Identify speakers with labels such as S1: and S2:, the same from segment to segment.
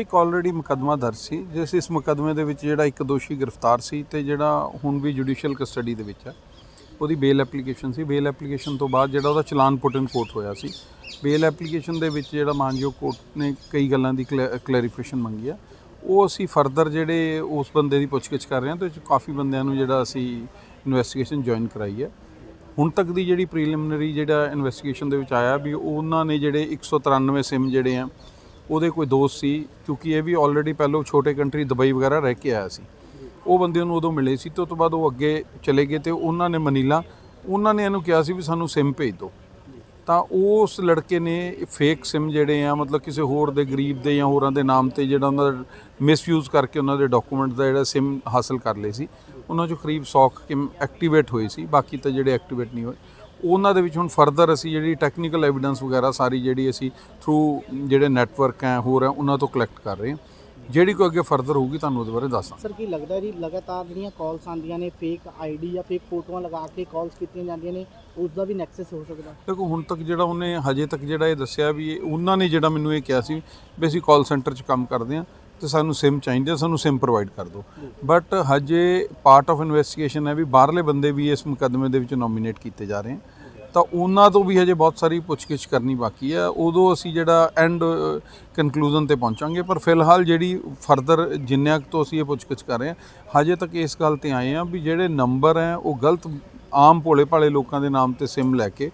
S1: ਇੱਕ ਆਲਰੇਡੀ ਮੁਕੱਦਮਾ ਦਰਜ ਸੀ, ਜਿਸ ਇਸ ਮੁਕੱਦਮੇ ਦੇ ਵਿੱਚ ਜਿਹੜਾ ਇੱਕ ਦੋਸ਼ੀ ਗ੍ਰਿਫਤਾਰ ਸੀ ਤੇ ਜਿਹੜਾ ਹੁਣ ਵੀ ਜੁਡੀਸ਼ੀਅਲ ਕਸਟਡੀ ਦੇ ਵਿੱਚ ਹੈ ਉਹਦੀ ਬੇਲ ਐਪਲੀਕੇਸ਼ਨ ਸੀ। ਬੇਲ ਐਪਲੀਕੇਸ਼ਨ ਤੋਂ ਬਾਅਦ ਜਿਹੜਾ ਉਹਦਾ ਚਲਾਨ ਪੁੱਟ ਇਨ ਕੋਰਟ ਹੋਇਆ ਸੀ। ਬੇਲ ਐਪਲੀਕੇਸ਼ਨ ਦੇ ਵਿੱਚ ਜਿਹੜਾ ਮਾਨਯੋਗ ਕੋਰਟ ਨੇ ਕਈ ਗੱਲਾਂ ਦੀ ਕਲੈਰੀਫਿਕੇਸ਼ਨ ਮੰਗੀ ਆ। ਉਹ ਅਸੀਂ ਫਰਦਰ ਜਿਹੜੇ ਉਸ ਬੰਦੇ ਦੀ ਪੁੱਛਗਿੱਛ ਕਰ ਰਹੇ ਹਾਂ ਤੇ ਉਹ ਕਾਫੀ ਬੰਦਿਆਂ ਨੂੰ ਜਿਹੜਾ ਅਸੀਂ ਇਨਵੈਸਟੀਗੇਸ਼ਨ ਜੁਆਇਨ ਕਰਾਈ ਹੈ ਹੁਣ ਤੱਕ ਦੀ ਜਿਹੜੀ ਪ੍ਰੀਲਿਮਿਨਰੀ ਜਿਹੜਾ ਇਨਵੈਸਟੀਗੇਸ਼ਨ ਦੇ ਵਿੱਚ ਆਇਆ ਵੀ ਉਹਨਾਂ ਨੇ ਜਿਹੜੇ 193 ਸਿਮ ਜਿਹੜੇ ਆ ਉਹਦੇ ਕੋਈ ਦੋਸਤ ਸੀ, ਕਿਉਂਕਿ ਇਹ ਵੀ ਆਲਰੇਡੀ ਪਹਿਲਾਂ ਛੋਟੇ ਕੰਟਰੀ ਦੁਬਈ ਵਗੈਰਾ ਰਹਿ ਕੇ ਆਇਆ ਸੀ। ਉਹ ਬੰਦੇ ਨੂੰ ਉਦੋਂ ਮਿਲੇ ਸੀ ਤੇ ਉਸ ਤੋਂ ਬਾਅਦ ਉਹ ਅੱਗੇ ਚਲੇ ਗਏ ਤੇ ਉਹਨਾਂ ਨੇ ਮਨੀਲਾ, ਉਹਨਾਂ ਨੇ ਇਹਨੂੰ ਕਿਹਾ ਸੀ ਵੀ ਸਾਨੂੰ ਸਿਮ ਭੇਜ ਦਿਓ। ਤਾਂ ਉਸ ਲੜਕੇ ਨੇ ਫੇਕ ਸਿਮ ਜਿਹੜੇ ਆ, ਮਤਲਬ ਕਿਸੇ ਹੋਰ ਦੇ, ਗਰੀਬ ਦੇ ਜਾਂ ਹੋਰਾਂ ਦੇ ਨਾਮ ਤੇ ਜਿਹੜਾ ਉਹਨਾਂ ਦਾ ਮਿਸਯੂਜ਼ ਕਰਕੇ ਉਹਨਾਂ ਦੇ ਡਾਕੂਮੈਂਟ ਦਾ ਜਿਹੜਾ ਸਿਮ ਹਾਸਲ ਕਰ ਲਏ ਸੀ, ਉਹਨਾਂ ਚੋਂ ਕਰੀਬ 100 ਕਿਮ ਐਕਟੀਵੇਟ ਹੋਏ ਸੀ, ਬਾਕੀ ਤਾਂ ਜਿਹੜੇ ਐਕਟੀਵੇਟ ਨਹੀਂ ਹੋਏ। ਉਹਨਾਂ ਦੇ ਵਿੱਚ ਹੁਣ ਫਰਦਰ ਅਸੀਂ ਜਿਹੜੀ ਟੈਕਨੀਕਲ ਐਵੀਡੈਂਸ ਵਗੈਰਾ ਸਾਰੀ ਜਿਹੜੀ ਅਸੀਂ ਥਰੂ ਜਿਹੜੇ ਨੈਟਵਰਕ ਹੈ ਹੋਰ ਹੈ ਉਹਨਾਂ ਤੋਂ ਕਲੈਕਟ ਕਰ ਰਹੇ ਹਾਂ। ਜਿਹੜੀ ਕੋਈ ਅੱਗੇ ਫਰਦਰ ਹੋਊਗੀ ਤੁਹਾਨੂੰ ਉਹਦੇ ਬਾਰੇ ਦੱਸਾਂ
S2: ਸਰ ਕੀ ਲੱਗਦਾ ਜੀ ਲਗਾਤਾਰ ਜਿਹੜੀਆਂ ਕਾਲਸ ਆਉਂਦੀਆਂ ਨੇ ਫੇਕ ਆਈਡੀ ਜਾਂ ਫੇਕ ਫੋਟੋਆਂ ਲਗਾ ਕੇ ਕਾਲਸ ਕੀਤੀਆਂ ਜਾਂਦੀਆਂ ਨੇ ਉਸ ਦਾ ਵੀ ਨੈਕਸਸ ਹੋ ਸਕਦਾ?
S1: ਦੇਖੋ ਹੁਣ ਤੱਕ ਜਿਹੜਾ ਉਹਨੇ ਹਜੇ ਤੱਕ ਜਿਹੜਾ ਇਹ ਦੱਸਿਆ ਵੀ ਉਹਨਾਂ ਨੇ ਜਿਹੜਾ ਮੈਨੂੰ ਇਹ ਕਿਹਾ ਸੀ ਵੀ ਅਸੀਂ ਕਾਲ ਸੈਂਟਰ 'ਚ ਕੰਮ ਕਰਦੇ ਹਾਂ। ਤੇ ਸਾਨੂੰ ਸਿਮ ਚਾਹੀਦੇ ਆ, ਸਾਨੂੰ ਸਿਮ ਪ੍ਰੋਵਾਈਡ ਕਰ ਦਿਓ। ਬਟ ਹਜੇ ਪਾਰਟ ਆਫ ਇਨਵੈਸਟੀਗੇਸ਼ਨ ਹੈ ਵੀ ਬਾਹਰਲੇ ਬੰਦੇ ਵੀ ਇਸ ਮੁਕੱਦਮੇ ਦੇ ਵਿੱਚ ਨੋਮੀਨੇਟ ਕੀਤੇ ਜਾ ਰਹੇ ਹਨ। ਤਾਂ ਉਹਨਾਂ ਤੋਂ ਵੀ ਹਜੇ ਬਹੁਤ ਸਾਰੀ ਪੁੱਛਗਿੱਛ ਕਰਨੀ ਬਾਕੀ ਹੈ। ਉਦੋਂ ਅਸੀਂ ਜਿਹੜਾ ਐਂਡ ਕਨਕਲੂਜਨ ਤੇ ਪਹੁੰਚਾਂਗੇ। ਪਰ ਫਿਲਹਾਲ ਜਿਹੜੀ ਫਰਦਰ ਜਿੰਨਿਆਂ ਕੁ ਤੋਂ ਅਸੀਂ ਇਹ ਪੁੱਛਗਿੱਛ ਕਰ ਰਹੇ ਹਾਂ, ਹਜੇ ਤੱਕ ਇਸ ਗੱਲ ਤੇ ਆਏ ਹਾਂ ਵੀ ਜਿਹੜੇ ਨੰਬਰ ਹੈ, ਉਹ ਗਲਤ ਆਮ ਭੋਲੇ ਭਾਲੇ ਲੋਕਾਂ ਦੇ ਨਾਮ ਤੇ ਸਿਮ ਲੈ ਕੇ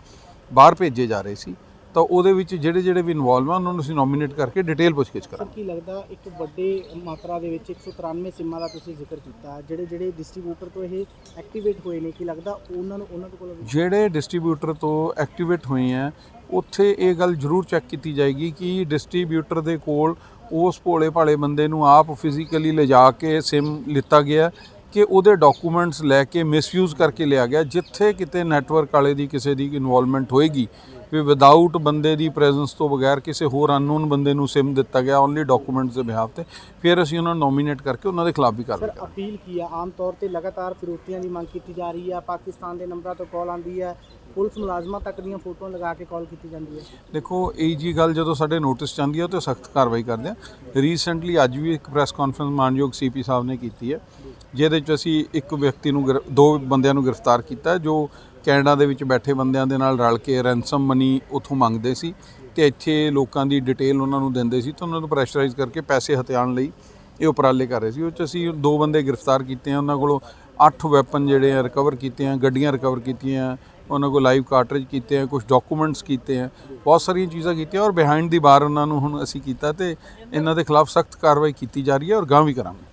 S1: ਬਾਹਰ ਭੇਜੇ ਜਾ ਰਹੇ ਸੀ। ਤਾਂ ਉਹਦੇ ਵਿੱਚ ਜਿਹੜੇ ਜਿਹੜੇ ਵੀ ਇਨਵੋਲਵ ਆ ਉਹਨਾਂ ਨੂੰ ਅਸੀਂ ਨੋਮੀਨੇਟ ਕਰਕੇ ਡਿਟੇਲ ਪੁੱਛਗਿੱਛ
S2: ਸਰ
S1: ਕਰਾਂਗੇ।
S2: ਕੀ ਲੱਗਦਾ ਇੱਕ ਵੱਡੇ ਮਾਤਰਾ ਦੇ ਵਿੱਚ 193 ਸਿੰਮਾਂ ਦਾ ਤੁਸੀਂ ਜ਼ਿਕਰ ਕੀਤਾ ਜਿਹੜੇ ਜਿਹੜੇ ਡਿਸਟ੍ਰੀਬਿਊਟਰ ਤੋਂ ਇਹ ਐਕਟੀਵੇਟ ਹੋਏ ਨੇ ਕੀ ਲੱਗਦਾ ਉਹਨਾਂ ਨੂੰ ਉਹਨਾਂ ਦੇ ਕੋਲ ਵੀ?
S1: ਜਿਹੜੇ ਡਿਸਟ੍ਰੀਬਿਊਟਰ ਤੋਂ ਐਕਟੀਵੇਟ ਹੋਏ ਆ ਉੱਥੇ ਇਹ ਗੱਲ ਜ਼ਰੂਰ ਚੈੱਕ ਕੀਤੀ ਜਾਏਗੀ ਕਿ ਡਿਸਟ੍ਰੀਬਿਊਟਰ ਦੇ ਕੋਲ ਉਸ ਭੋਲੇ ਭਾਲੇ ਬੰਦੇ ਨੂੰ ਆਪ ਫਿਜ਼ੀਕਲੀ ਲਿਜਾ ਕੇ ਸਿਮ ਲਿੱਤਾ ਗਿਆ ਕਿ ਉਹਦੇ ਡਾਕੂਮੈਂਟਸ ਲੈ ਕੇ ਮਿਸਯੂਜ਼ ਕਰਕੇ ਲਿਆ ਗਿਆ ਜਿੱਥੇ ਕਿਤੇ ਨੈਟਵਰਕ ਵਾਲੇ ਦੀ ਕਿਸੇ ਦੀ ਇਨਵੋਲਵਮੈਂਟ ਹੋਏਗੀ। ਵੀ ਵਿਦਆਊਟ ਬੰਦੇ ਦੀ ਪ੍ਰੈਜ਼ੈਂਸ ਤੋਂ ਬਗੈਰ ਕਿਸੇ ਹੋਰ ਅਨਨੋਨ ਬੰਦੇ ਨੂੰ ਸਿਮ ਦਿੱਤਾ ਗਿਆ ਓਨਲੀ ਡਾਕੂਮੈਂਟਸ ਦੇ ਬਿਹਾਫ ਤੇ ਫਿਰ ਅਸੀਂ ਉਹਨਾਂ ਨੂੰ ਨੋਮੀਨੇਟ ਕਰਕੇ ਉਹਨਾਂ ਦੇ ਖਿਲਾਫ ਵੀ ਕਾਰਵਾਈ ਕਰਾਂਗੇ
S2: ਅਪੀਲ ਕੀ ਆ? ਆਮ ਤੌਰ ਤੇ ਲਗਾਤਾਰ ਫਿਰੋਤੀਆਂ ਦੀ ਮੰਗ ਕੀਤੀ ਜਾ ਰਹੀ ਹੈ ਪਾਕਿਸਤਾਨ ਦੇ ਨੰਬਰਾਂ ਤੋਂ ਕਾਲ ਆਉਂਦੀ ਹੈ ਪੁਲਿਸ ਮੁਲਾਜ਼ਮਾਂ ਤੱਕ ਦੀਆਂ ਫੋਟੋਆਂ ਲਗਾ ਕੇ ਕਾਲ ਕੀਤੀ ਜਾਂਦੀ ਹੈ
S1: ਦੇਖੋ ਇਹ ਜੀ ਗੱਲ ਜਦੋਂ ਸਾਡੇ ਨੋਟਿਸ 'ਚ ਆਉਂਦੀ ਹੈ ਉਹ ਤੇ ਸਖਤ ਕਾਰਵਾਈ ਕਰਦੇ ਆ। ਰੀਸੈਂਟਲੀ ਅੱਜ ਵੀ ਇੱਕ ਪ੍ਰੈਸ ਕਾਨਫਰੰਸ ਮਾਨਯੋਗ ਸੀਪੀ ਸਾਹਿਬ ਨੇ ਕੀਤੀ ਹੈ ਜਿਹਦੇ 'ਚ ਅਸੀਂ ਇੱਕ ਵਿਅਕਤੀ ਨੂੰ ਗ੍ਰਿ- ਦੋ ਬੰਦਿਆਂ ਨੂੰ ਗ੍ਰਿਫਤਾਰ ਕੀਤਾ ਜੋ ਕੈਨੇਡਾ ਦੇ ਵਿੱਚ ਬੈਠੇ ਬੰਦਿਆਂ ਦੇ ਨਾਲ ਰਲ ਕੇ ਰੈਂਸਮ ਮਨੀ ਉਥੋਂ ਮੰਗਦੇ ਸੀ ਤੇ ਇੱਥੇ ਲੋਕਾਂ ਦੀ ਡਿਟੇਲ ਉਹਨਾਂ ਨੂੰ ਦਿੰਦੇ ਸੀ ਤਾਂ ਉਹਨਾਂ ਨੂੰ ਪ੍ਰੈਸ਼ਰਾਈਜ਼ ਕਰਕੇ ਪੈਸੇ ਹਥਿਆਉਣ ਲਈ ਇਹ ਉਪਰਾਲੇ ਕਰ ਰਹੇ ਸੀ। ਉਹ 'ਚ ਅਸੀਂ ਦੋ ਬੰਦੇ ਗ੍ਰਿਫਤਾਰ ਕੀਤੇ ਆ, ਉਹਨਾਂ ਕੋਲੋਂ 8 ਵੈਪਨ ਜਿਹੜੇ ਆ ਰਿਕਵਰ ਕੀਤੇ ਆ, ਗੱਡੀਆਂ ਰਿਕਵਰ ਕੀਤੀਆਂ, ਉਹਨਾਂ ਕੋਲ ਲਾਈਵ ਕਾਰਟ੍ਰਿਜ ਕੀਤੇ ਆ ਕੁਝ ਡਾਕੂਮੈਂਟਸ ਕੀਤੇ ਆ, ਬਹੁਤ ਸਾਰੀਆਂ ਚੀਜ਼ਾਂ ਕੀਤੀਆਂ ਔਰ ਬਿਹਾਈਂਡ ਦੀ ਬਾਰ ਉਹਨਾਂ ਨੂੰ ਹੁਣ ਅਸੀਂ ਕੀਤਾ ਤੇ ਇਹਨਾਂ ਦੇ ਖਿਲਾਫ ਸਖਤ ਕਾਰਵਾਈ ਕੀਤੀ ਜਾ ਰਹੀ ਹੈ ਔਰ ਗਾਂ ਵੀ ਕਰਾਂਗੇ।